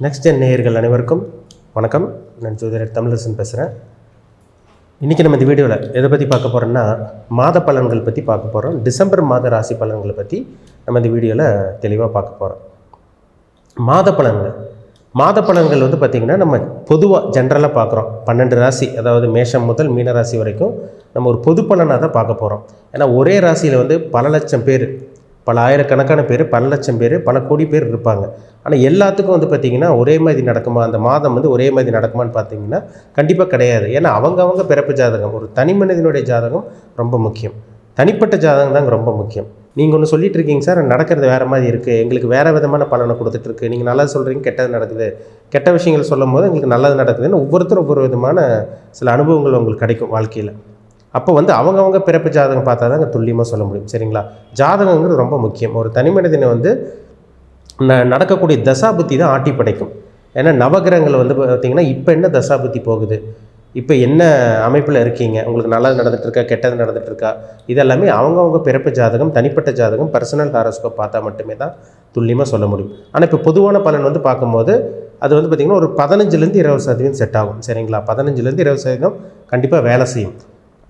Next என் நேயர்கள் அனைவருக்கும் வணக்கம். நான் ஜோதிடர் தமிழரசன் பேசுகிறேன் இன்றைக்கி நம்ம இந்த வீடியோவில் எதை பற்றி பார்க்க போகிறோம்னா மாத பலன்கள் பற்றி பார்க்க போகிறோம் டிசம்பர் மாத ராசி பலன்களை பற்றி நம்ம இந்த வீடியோவில் தெளிவாக பார்க்க போகிறோம் மாத பலன்கள். மாத பலன்கள் வந்து பார்த்திங்கன்னா நம்ம பொதுவாக ஜென்ரலாக பார்க்குறோம். பன்னெண்டு ராசி அதாவது மேஷம் முதல் மீன ராசி வரைக்கும் நம்ம ஒரு பொது பலனாக தான் பார்க்க போகிறோம் ஏன்னா ஒரே ராசியில் வந்து பல லட்சம் பேர் பல ஆயிரக்கணக்கான பேர் பல லட்சம் பேர் பல கோடி பேர் இருப்பாங்க. ஆனால் எல்லாத்துக்கும் வந்து பார்த்திங்கன்னா ஒரே மாதிரி நடக்குமா? அந்த மாதம் வந்து ஒரே மாதிரி நடக்குமான்னு பார்த்தீங்கன்னா கண்டிப்பாக கிடையாது. ஏன்னா அவங்கவங்க பிறப்பு ஜாதகம் ஒரு தனி மனிதனுடைய ஜாதகம் ரொம்ப முக்கியம். தனிப்பட்ட ஜாதகம் தாங்க ரொம்ப முக்கியம். நீங்கள் ஒன்று சொல்லிட்டு இருக்கீங்க சார் நடக்கிறது வேறு மாதிரி இருக்குது எங்களுக்கு வேறு விதமான பலனை கொடுத்துட்ருக்கு நீங்கள் நல்லது சொல்கிறீங்க கெட்டது நடக்குது. கெட்ட விஷயங்கள் சொல்லும் போது எங்களுக்கு நல்லது நடக்குதுன்னு ஒவ்வொருத்தரும் ஒவ்வொரு விதமான சில அனுபவங்கள் உங்களுக்கு கிடைக்கும் வாழ்க்கையில். அப்போ வந்து அவங்கவங்க பிறப்பு ஜாதகம் பார்த்தா தான் துல்லியமாக சொல்ல முடியும். சரிங்களா? ஜாதகங்கிறது ரொம்ப முக்கியம். ஒரு தனி மனிதனை வந்து ந நடக்கக்கூடிய தசாபுத்தி தான் ஆட்டி படைக்கும். ஏன்னா நவகிரகங்கள் வந்து பார்த்திங்கன்னா இப்போ என்ன தசாபுத்தி போகுது? இப்போ என்ன அமைப்பில் இருக்கீங்க? உங்களுக்கு நல்லது நடந்துகிட்ருக்கா கெட்டது நடந்துகிட்ருக்கா இதெல்லாமே அவங்கவுங்க பிறப்பு ஜாதகம் தனிப்பட்ட ஜாதகம் பர்சனல் ஹாரோஸ்கோப் பார்த்தா மட்டுமே தான் துல்லியமாக சொல்ல முடியும். ஆனால் இப்போ பொதுவான பலன் வந்து பார்க்கும்போது அது வந்து பார்த்திங்கன்னா ஒரு பதினஞ்சுலேருந்து இருபது சதவீதம் செட் ஆகும். சரிங்களா? பதினஞ்சுலேருந்து இருபது சதவீதம் கண்டிப்பாக வேலை செய்யும்.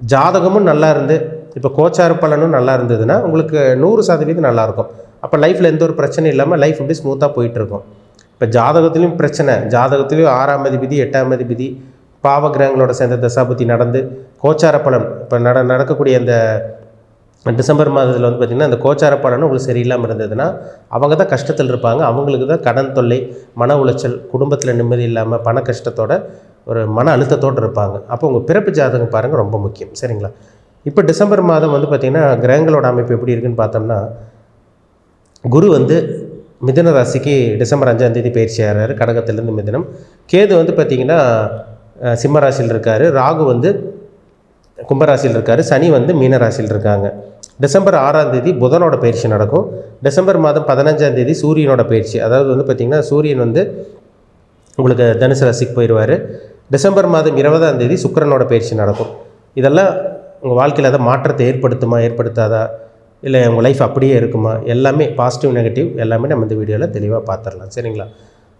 ஜாதகமும் நல்லா இருந்து இப்போ கோச்சார பலனும் நல்லா இருந்ததுன்னா உங்களுக்கு நூறு சதவீதம் நல்லாயிருக்கும் அப்போ லைஃப்பில் எந்த ஒரு பிரச்சனையும் இல்லாமல் லைஃப் அப்படி ஸ்மூத்தாக போயிட்டுருக்கும் இப்போ ஜாதகத்துலேயும் பிரச்சனை ஜாதகத்துலேயும் ஆறாம் அதிபதி எட்டாம் அதிபதி பாவகிரகங்களோட சேர்ந்த தசாபதி நடந்து கோச்சார பலன் இப்போ நட நடக்கக்கூடிய அந்த டிசம்பர் மாதத்தில் வந்து பார்த்திங்கன்னா அந்த கோச்சார பலனும் உங்களுக்கு சரியில்லாமல் இருந்ததுன்னா அவங்க தான் கஷ்டத்தில் இருப்பாங்க. அவங்களுக்கு தான் கடன் தொல்லை மன உளைச்சல் குடும்பத்தில் நிம்மதி இல்லாமல் பண கஷ்டத்தோட ஒரு மன அழுத்தத்தோடு இருப்பாங்க. அப்போ உங்கள் பிறப்பு ஜாதகம் பாருங்கள் ரொம்ப முக்கியம். சரிங்களா? இப்போ டிசம்பர் மாதம் வந்து பார்த்திங்கன்னா கிரகங்களோட அமைப்பு எப்படி இருக்குன்னு பார்த்தோம்னா குரு வந்து மிதுன ராசிக்கு டிசம்பர் அஞ்சாம் தேதி பயிற்சி ஆகிறாரு கடகத்திலேருந்து மிதனம். கேது வந்து பார்த்திங்கன்னா சிம்மராசியில் சிம்ம ராசியில் இருக்கார். ராகு வந்து கும்பராசியில் இருக்கார். சனி வந்து மீனராசியில் இருக்காங்க. டிசம்பர் ஆறாம் தேதி புதனோட பயிற்சி நடக்கும். டிசம்பர் மாதம் பதினஞ்சாம் தேதி சூரியனோட பயிற்சி. அதாவது வந்து பார்த்திங்கன்னா சூரியன் வந்து உங்களுக்கு தனுசு ராசிக்கு போயிடுவார் டிசம்பர் மாதம் இருபதாம் தேதி சுக்கரனோட பயிற்சி நடக்கும். இதெல்லாம் உங்கள் வாழ்க்கையில் அதை மாற்றத்தை ஏற்படுத்துமா ஏற்படுத்தாதா? இல்லை உங்கள் லைஃப் அப்படியே இருக்குமா? எல்லாமே பாசிட்டிவ் நெகட்டிவ் எல்லாமே நம்ம இந்த வீடியோவில் தெளிவாக பார்த்துடலாம் சரிங்களா?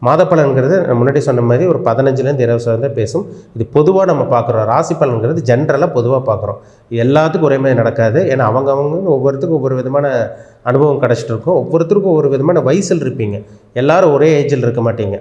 மாத பலன்கிறது நான் முன்னாடி சொன்ன மாதிரி ஒரு பதினஞ்சுலேருந்து இருபது சதவீதம் பேசும். இது பொதுவாக நம்ம பார்க்குறோம் ராசி பலன்கிறது ஜென்ரலாக பொதுவாக பார்க்குறோம் எல்லாத்துக்கும் ஒரே மாதிரி நடக்காது. ஏன்னா அவங்கவுங்க ஒவ்வொருத்தருக்கும் ஒவ்வொரு விதமான அனுபவம் கிடச்சிட்டு இருக்கும். ஒவ்வொருத்தருக்கும் ஒவ்வொரு விதமான வயசில் இருப்பீங்க. எல்லோரும் ஒரே ஏஜில் இருக்க மாட்டீங்க.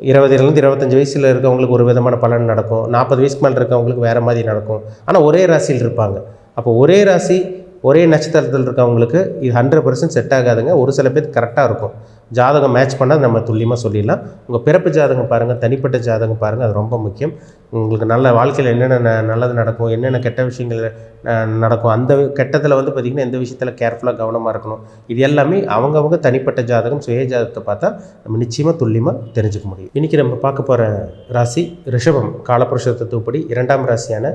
இருபதுலேருந்து இருபத்தஞ்சி வயசில் இருக்கவங்களுக்கு ஒரு விதமான பலன் நடக்கும். நாற்பது வயசுக்கு மேலே இருக்கவங்களுக்கு வேறு மாதிரி நடக்கும். ஆனால் ஒரே ராசியில் இருப்பாங்க. அப்போ ஒரே ராசி ஒரே நட்சத்திரத்தில் இருக்கவங்களுக்கு இது ஹண்ட்ரட் பர்சன்ட் செட் ஆகாதுங்க. ஒரு சில பேர் கரெக்டாக இருக்கும். ஜாதகம் மேட்ச் பண்ணால் நம்ம துல்லியமாக சொல்லிடலாம். உங்கள் பிறப்பு ஜாதகம் பாருங்கள் தனிப்பட்ட ஜாதகம் பாருங்கள் அது ரொம்ப முக்கியம். உங்களுக்கு நல்ல வாழ்க்கையில் என்னென்ன ந- நல்லது நடக்கும் என்னென்ன கெட்ட விஷயங்கள் நடக்கும் அந்த கெட்டத்தில் வந்து பார்த்திங்கன்னா எந்த விஷயத்தில் கேர்ஃபுல்லாக கவனமாக இருக்கணும். இது எல்லாமே அவங்கவுங்க தனிப்பட்ட ஜாதகம் சுய ஜாதகத்தை பார்த்தா நம்ம நிச்சயமாக துல்லியமாக தெரிஞ்சுக்க முடியும். இன்றைக்கி நம்ம பார்க்க போகிற ராசி ரிஷபம் காலப்புருஷ தத்துவப்படி இரண்டாம் ராசியான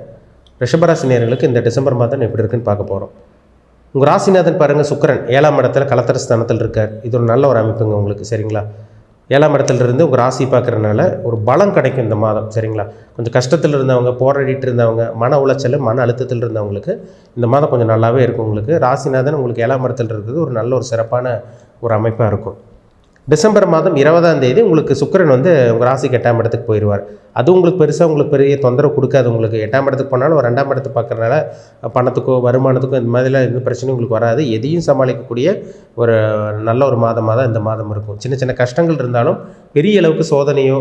ரிஷபராசி நேர்களுக்கு இந்த டிசம்பர் மாதம் எப்படி இருக்குன்னு பார்க்க போகிறோம் உங்கள் ராசிநாதன் பாருங்கள் சுக்கிரன் ஏழாம் இடத்துல கலத்தர ஸ்தானத்தில் இருக்கார். இது ஒரு நல்ல ஒரு அமைப்புங்க உங்களுக்கு சரிங்களா? ஏழாம் இடத்துல இருந்து உங்கள் ராசி பார்க்குறதுனால ஒரு பலம் கிடைக்கும் இந்த மாதம் சரிங்களா? கொஞ்சம் கஷ்டத்தில் இருந்தவங்க போராடிட்டு இருந்தவங்க மன உளைச்சல் மன அழுத்தத்தில் இருந்தவங்களுக்கு இந்த மாதம் கொஞ்சம் நல்லாவே இருக்கும் உங்களுக்கு. ராசிநாதன் உங்களுக்கு ஏழாம் இடத்துல இருக்கிறது ஒரு நல்ல ஒரு சிறப்பான ஒரு அமைப்பாக இருக்கும். டிசம்பர் மாதம் இருபதாம் தேதி உங்களுக்கு சுக்கரன் வந்து உங்கள் ராசிக்கு எட்டாம் இடத்துக்கு போயிடுவார். அது உங்களுக்கு பெருசாக உங்களுக்கு பெரிய தொந்தரவு கொடுக்காது. உங்களுக்கு எட்டாம் இடத்துக்கு போனாலும் ஒரு ரெண்டாம் இடத்துக்கு பார்க்குறனால பணத்துக்கோ வருமானத்துக்கோ இந்த மாதிரிலாம் எந்த பிரச்சனையும் உங்களுக்கு வராது. எதையும் சமாளிக்கக்கூடிய ஒரு நல்ல ஒரு மாதமாக தான் இந்த மாதம் இருக்கும். சின்ன சின்ன கஷ்டங்கள் இருந்தாலும் பெரிய அளவுக்கு சோதனையோ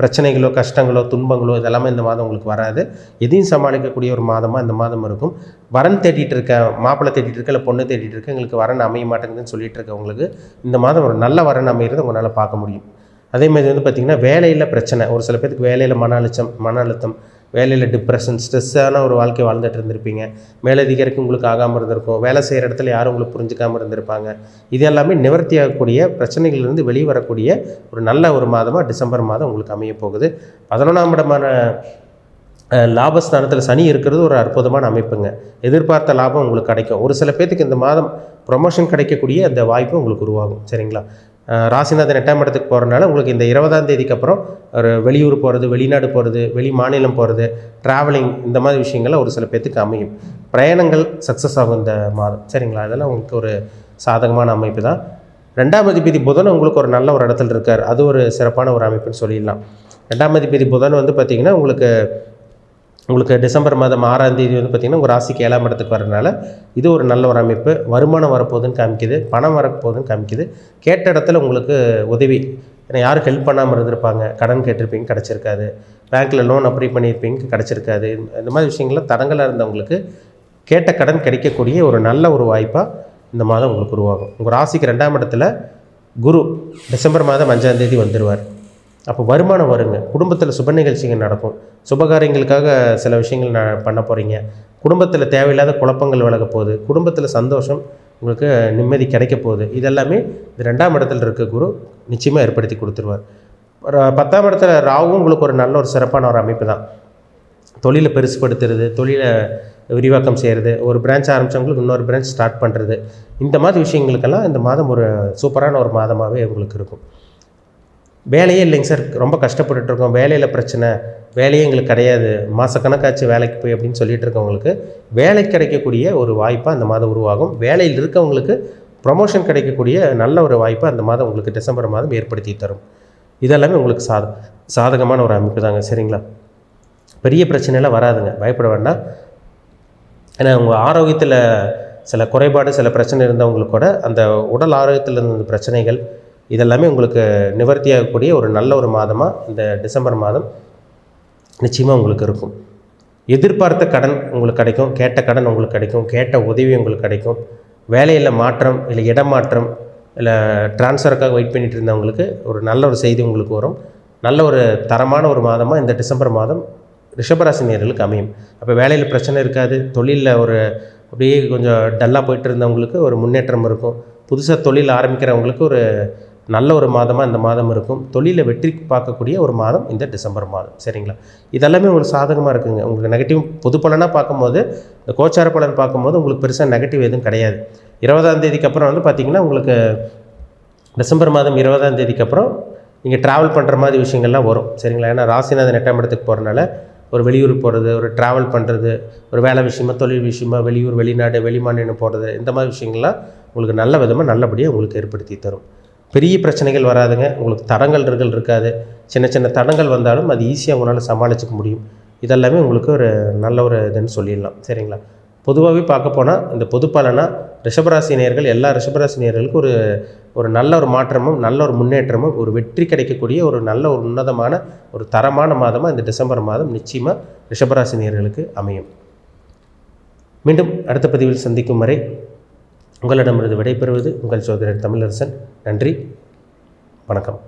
பிரச்சனைகளோ கஷ்டங்களோ துன்பங்களோ இதெல்லாமே இந்த மாதம் உங்களுக்கு வராது. எதையும் சமாளிக்கக்கூடிய ஒரு மாதமாக இந்த மாதம் இருக்கும். வரன் தேடிட்டு இருக்க மாப்பிள்ளை தேடிட்டு இருக்க இல்லை பொண்ணு தேடிட்டு இருக்க எங்களுக்கு வரன் அமைய மாட்டேங்குதுன்னு சொல்லிட்டு இருக்கவங்களுக்கு இந்த மாதம் ஒரு நல்ல வரன் அமைகிறது உங்களால் பார்க்க முடியும். அதே மாதிரி வந்து பார்த்திங்கன்னா வேலையில் பிரச்சனை. ஒரு சில பேருக்கு வேலையில் மன அழுத்தம் மன அழுத்தம் வேலையில் டிப்ரெஷன் ஸ்ட்ரெஸ்ஸான ஒரு வாழ்க்கை வாழ்ந்துட்டு இருந்திருப்பீங்க. மேலதிகாரிக்கு உங்களுக்கு ஆகாமல் இருந்திருக்கும். வேலை செய்கிற இடத்துல யாரும் உங்களுக்கு புரிஞ்சுக்காமல் இருந்திருப்பாங்க. இது எல்லாமே நிவர்த்தி ஆகக்கூடிய பிரச்சனைகள்லேருந்து வெளியே வரக்கூடிய ஒரு நல்ல ஒரு மாதமாக டிசம்பர் மாதம் உங்களுக்கு அமைய போகுது. பதினொன்றாம் இடமான லாபஸ்தானத்தில் சனி இருக்கிறது ஒரு அற்புதமான அமைப்புங்க. எதிர்பார்த்த லாபம் உங்களுக்கு கிடைக்கும். ஒரு சில பேர்த்துக்கு இந்த மாதம் ப்ரொமோஷன் கிடைக்கக்கூடிய அந்த வாய்ப்பு உங்களுக்கு உருவாகும். சரிங்களா? ராசிநாதன் எட்டாம் இடத்துக்கு போகிறனால உங்களுக்கு இந்த இருபதாம் தேதிக்கு அப்புறம் ஒரு வெளியூர் போகிறது வெளிநாடு போகிறது வெளி மாநிலம் போகிறது ட்ராவலிங் இந்த மாதிரி விஷயங்கள்லாம் ஒரு சில பேர்த்துக்கு அமையும். பிரயாணங்கள் சக்ஸஸ் ஆகும் இந்த மாதம். சரிங்களா? அதெல்லாம் உங்களுக்கு ஒரு சாதகமான அமைப்பு தான். ரெண்டாம் அதிபதி புதன் உங்களுக்கு ஒரு நல்ல ஒரு இடத்துல இருக்கார். அது ஒரு சிறப்பான ஒரு அமைப்புன்னு சொல்லிடலாம். ரெண்டாம் அதிபதி புதன் வந்து பார்த்திங்கன்னா உங்களுக்கு உங்களுக்கு டிசம்பர் மாதம் ஆறாம் தேதி வந்து பார்த்திங்கன்னா உங்கள் ராசிக்கு ஏழாம் இடத்துக்கு வரதுனால இது ஒரு நல்ல ஒரு அமைப்பு. வருமானம் வரப்போகுதுன்னு காமிக்குது. பணம் வரப்போகுதுன்னு காமிக்குது. கேட்ட இடத்துல உங்களுக்கு உதவி. ஏன்னா யாரும் ஹெல்ப் பண்ணாமல் இருந்திருப்பாங்க. கடன் கேட்டிருப்பீங்க கிடச்சிருக்காது. பேங்க்கில் லோன் அப்ளை பண்ணியிருப்பீங்க கிடச்சிருக்காது. இந்த மாதிரி விஷயங்கள்லாம் தடங்களாக இருந்தவங்களுக்கு கேட்ட கடன் கிடைக்கக்கூடிய ஒரு நல்ல ஒரு வாய்ப்பாக இந்த மாதம் உங்களுக்கு உருவாகும். உங்கள் ராசிக்கு ரெண்டாம் இடத்துல குரு டிசம்பர் மாதம் அஞ்சாம் தேதி வந்துடுவார் அப்போ வருமானம் வருங்க. குடும்பத்தில் சுப நிகழ்ச்சிகள் நடக்கும். சுபகாரியங்களுக்காக சில விஷயங்கள் நான் பண்ண போகிறீங்க குடும்பத்தில் தேவையில்லாத குழப்பங்கள் விலக போகுது. குடும்பத்தில் சந்தோஷம் உங்களுக்கு நிம்மதி கிடைக்க போகுது. இதெல்லாமே இது ரெண்டாம் இடத்துல இருக்க குரு நிச்சயமாக ஏற்படுத்தி கொடுத்துருவார். பத்தாம் இடத்துல ராவும் உங்களுக்கு ஒரு நல்ல ஒரு சிறப்பான ஒரு அமைப்பு தான். தொழிலை பெருசுப்படுத்துறது தொழிலை விரிவாக்கம் செய்கிறது ஒரு பிரான்ச் ஆரம்பித்தவங்களுக்கு இன்னொரு பிரான்ச் ஸ்டார்ட் பண்ணுறது இந்த மாதிரி விஷயங்களுக்கெல்லாம் இந்த மாதம் ஒரு சூப்பரான ஒரு மாதமாகவே உங்களுக்கு இருக்கும். வேலையே இல்லைங்க சார். ரொம்ப கஷ்டப்பட்டுட்டு இருக்கோம் வேலையில் பிரச்சனை. வேலையே எங்களுக்கு கிடையாது. மாதக்கணக்காச்சு வேலைக்கு போய் அப்படின்னு சொல்லிட்டு இருக்கவங்களுக்கு வேலை கிடைக்கக்கூடிய ஒரு வாய்ப்பாக அந்த மாதம் உருவாகும். வேலையில் இருக்கவங்களுக்கு ப்ரொமோஷன் கிடைக்கக்கூடிய நல்ல ஒரு வாய்ப்பை அந்த மாதம் உங்களுக்கு டிசம்பர் மாதம் ஏற்படுத்தி தரும். இதெல்லாமே உங்களுக்கு சாத சாதகமான ஒரு அமைப்பு தாங்க. சரிங்களா? பெரிய பிரச்சனைலாம் வராதுங்க. பயப்பட வேண்டாம். ஏன்னா உங்கள் ஆரோக்கியத்தில் சில குறைபாடு சில பிரச்சனை இருந்தவங்களுக்கு கூட அந்த உடல் ஆரோக்கியத்தில் இருந்த பிரச்சனைகள் இதெல்லாமே உங்களுக்கு நிவர்த்தியாகக்கூடிய ஒரு நல்ல ஒரு மாதமாக இந்த டிசம்பர் மாதம் நிச்சயமாக உங்களுக்கு இருக்கும். எதிர்பார்த்த கடன் உங்களுக்கு கிடைக்கும் கேட்ட கடன் உங்களுக்கு கிடைக்கும் கேட்ட உதவி உங்களுக்கு கிடைக்கும். வேலையில் மாற்றம் இல்லை இடமாற்றம் இல்லை ட்ரான்ஸ்ஃபருக்காக வெயிட் பண்ணிட்டு இருந்தவங்களுக்கு ஒரு நல்ல ஒரு செய்தி உங்களுக்கு வரும். நல்ல ஒரு தரமான ஒரு மாதமாக இந்த டிசம்பர் மாதம் ரிஷபராசி நேர்களுக்கு அமையும். அப்போ வேலையில் பிரச்சனை இருக்காது. தொழிலில் ஒரு அப்படியே கொஞ்சம் டல்லாக போயிட்டு இருந்தவங்களுக்கு ஒரு முன்னேற்றம் இருக்கும். புதுசாக தொழில் ஆரம்பிக்கிறவங்களுக்கு ஒரு நல்ல ஒரு மாதமாக இந்த மாதம் இருக்கும். தொழிலை வெற்றி பார்க்கக்கூடிய ஒரு மாதம் இந்த டிசம்பர் மாதம். சரிங்களா? இதெல்லாமே உங்களுக்கு சாதகமாக இருக்குங்க. உங்களுக்கு நெகட்டிவ் பொது பலனாக பார்க்கும்போது இந்த கோச்சார பலன் பார்க்கும்போது உங்களுக்கு பெருசாக நெகட்டிவ் எதுவும் கிடையாது. இருபதாம் தேதிக்கு அப்புறம் வந்து பார்த்திங்கன்னா உங்களுக்கு டிசம்பர் மாதம் இருபதாம் தேதிக்கு அப்புறம் நீங்கள் ட்ராவல் பண்ணுற மாதிரி விஷயங்கள்லாம் வரும். சரிங்களா? ஏன்னா ராசிநாதன் எட்டாம் இடத்துக்கு போகிறனால ஒரு வெளியூர் போகிறது ஒரு ட்ராவல் பண்ணுறது ஒரு வேலை விஷயமா தொழில் விஷயமா வெளியூர் வெளிநாடு வெளிமாநிலம் போகிறது இந்த மாதிரி விஷயங்கள்லாம் உங்களுக்கு நல்ல விதமாக நல்லபடியாக உங்களுக்கு ஏற்படுத்தி தரும். பெரிய பிரச்சனைகள் வராதுங்க. உங்களுக்கு தடங்கல்கள் இருக்காது. சின்ன சின்ன தடங்கள் வந்தாலும் அது ஈஸியாக உங்களால் சமாளிச்சுக்க முடியும். இதெல்லாமே உங்களுக்கு ஒரு நல்ல ஒரு இதுன்னு சொல்லிடலாம். சரிங்களா? பொதுவாகவே பார்க்க போனால் இந்த பொது பலனா ரிஷபராசி நேர்கள் எல்லா ரிஷபராசி நேயர்களுக்கும் ஒரு ஒரு நல்ல ஒரு மாற்றமும் நல்ல ஒரு முன்னேற்றமும் ஒரு வெற்றி கிடைக்கக்கூடிய ஒரு நல்ல ஒரு உன்னதமான ஒரு தரமான மாதமாக இந்த டிசம்பர் மாதம் நிச்சயமாக ரிஷபராசி நேர்களுக்கு அமையும். மீண்டும் அடுத்த பதிவில் சந்திக்கும் வரை உங்களிடமிருந்து விடைபெறுவது உங்கள் சோதரர் தமிழரசன். நன்றி. வணக்கம்.